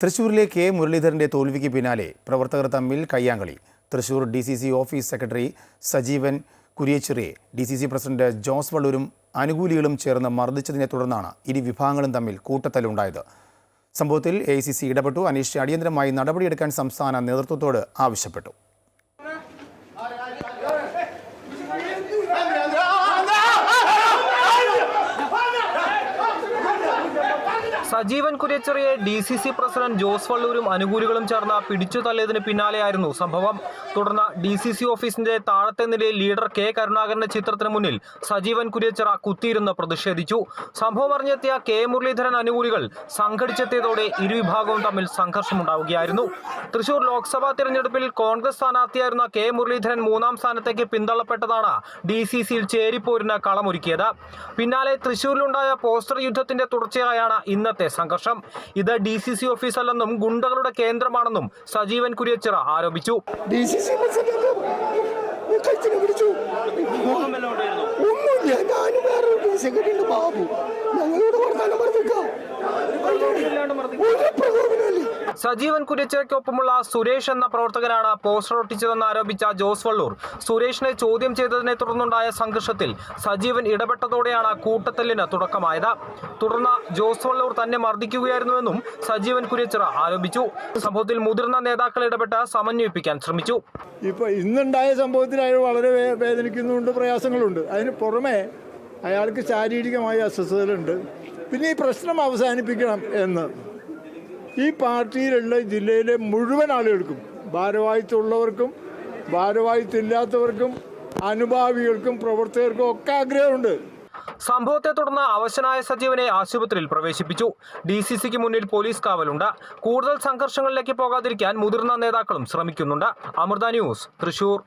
തൃശൂരിലെ കെ മുരളീധരന്റെ തോൽവിക്ക് പിന്നാലെ പ്രവർത്തകർ തമ്മിൽ കയ്യാങ്കളി Thrissur D C C office secretary Sajeevan കുരിയച്ചിറിയെ D C C president Jose വള്ളൂരും അനുകൂലികളും ചേർന്ന് മർദ്ദിച്ചതിനെ തുടർന്നാണ് ഇരു വിഭാഗങ്ങളും തമ്മിൽ കൂട്ടത്തലുണ്ടായത് സംഭവത്തിൽ എ സി സി ഇടപെട്ടു അന്വേഷിച്ച് അടിയന്തരമായി നടപടിയെടുക്കാൻ സംസ്ഥാന നേതൃത്വത്തോട് ആവശ്യപ്പെട്ടു Sajeevan കുര്യച്ചെറിയെ D C C president Jose വള്ളൂരും അനുകൂലികളും ചേർന്ന് പിടിച്ചു തള്ളിയതിന് പിന്നാലെയായിരുന്നു സംഭവം. തുടർന്ന് ഡി സി സി ഓഫീസിന്റെ താഴത്തെ നിലയിൽ ലീഡർ കെ കരുണാകരന്റെ ചിത്രത്തിന് മുന്നിൽ സജീവൻ കുര്യച്ചെറ കുത്തിയിരുന്ന് പ്രതിഷേധിച്ചു. സംഭവം അറിഞ്ഞെത്തിയ കെ മുരളീധരൻ അനുകൂലികൾ സംഘടിച്ചെത്തിയതോടെ ഇരുവിഭാഗവും തമ്മിൽ സംഘർഷമുണ്ടാവുകയായിരുന്നു. തൃശൂർ ലോക്സഭാ തിരഞ്ഞെടുപ്പിൽ കോൺഗ്രസ് സ്ഥാനാർത്ഥിയായിരുന്ന കെ മുരളീധരൻ മൂന്നാം സ്ഥാനത്തേക്ക് പിന്തള്ളപ്പെട്ടതാണ് ഡി സി സിയിൽ ചേരിപ്പോരിന് കളമൊരുക്കിയത്. പിന്നാലെ തൃശൂരിലുണ്ടായ പോസ്റ്റർ യുദ്ധത്തിന്റെ തുടർച്ചയായാണ് ഇന്നത്തെ സംഘർഷം ഇത് ഡി സി സി ഓഫീസല്ലെന്നും ഗുണ്ടകളുടെ കേന്ദ്രമാണെന്നും സജീവൻ കുര്യച്ചിറ ആരോപിച്ചു. ഡി സി സി ഒന്നുമില്ല. ഞാനും വേറെ ഡി സെക്രട്ടറി ബാബു. സജീവൻ കുര്യച്ചിറയ്ക്കൊപ്പമുള്ള സുരേഷ് എന്ന പ്രവർത്തകനാണ് പോസ്റ്റർ ഒട്ടിച്ചതെന്ന് ആരോപിച്ച ജോസ് വള്ളൂർ. സുരേഷിനെ ചോദ്യം ചെയ്തതിനെ തുടർന്നുണ്ടായ സംഘർഷത്തിൽ സജീവൻ ഇടപെട്ടതോടെയാണ് കൂട്ടത്തല്ലിന് തുടക്കമായത്. തുടർന്ന് ജോസ് വള്ളൂർ തന്നെ മർദ്ദിക്കുകയായിരുന്നുവെന്നും സജീവൻ കുര്യച്ചിറ ആരോപിച്ചു. സംഭവത്തിൽ മുതിർന്ന നേതാക്കൾ ഇടപെട്ട് സമന്വയിപ്പിക്കാൻ ശ്രമിച്ചു. ഇപ്പോൾ ഇന്നുണ്ടായ സംഭവത്തിൽ അയാൾ വളരെ വേദനിക്കുന്നുണ്ട് പ്രയാസങ്ങളുണ്ട്. അതിന് പുറമെ അയാൾക്ക് ശാരീരികമായ അസ്വസ്ഥതകളുണ്ട്. പിന്നെ ഈ പ്രശ്നം അവസാനിപ്പിക്കണം എന്ന്. ഈ പാർട്ടിയിലുള്ള ജില്ലയിലെ മുഴുവൻ ആളുകൾക്കും ഭാരവാഹിത്വമുള്ളവർക്കും ഭാരവാഹിത്വമില്ലാത്തവർക്കും അനുഭാവികൾക്കും പ്രവർത്തകർക്കും ഒക്കെ ആഗ്രഹമുണ്ട്. സംഭവത്തെ തുടർന്ന് അവശനായ സജീവനെ ആശുപത്രിയിൽ പ്രവേശിപ്പിച്ചു. ഡി സി സിക്ക് മുന്നിൽ പോലീസ് കാവലുണ്ട്. കൂടുതൽ സംഘർഷങ്ങളിലേക്ക് പോകാതിരിക്കാൻ മുതിർന്ന നേതാക്കളും ശ്രമിക്കുന്നുണ്ട്. അമൃത ന്യൂസ് തൃശൂർ.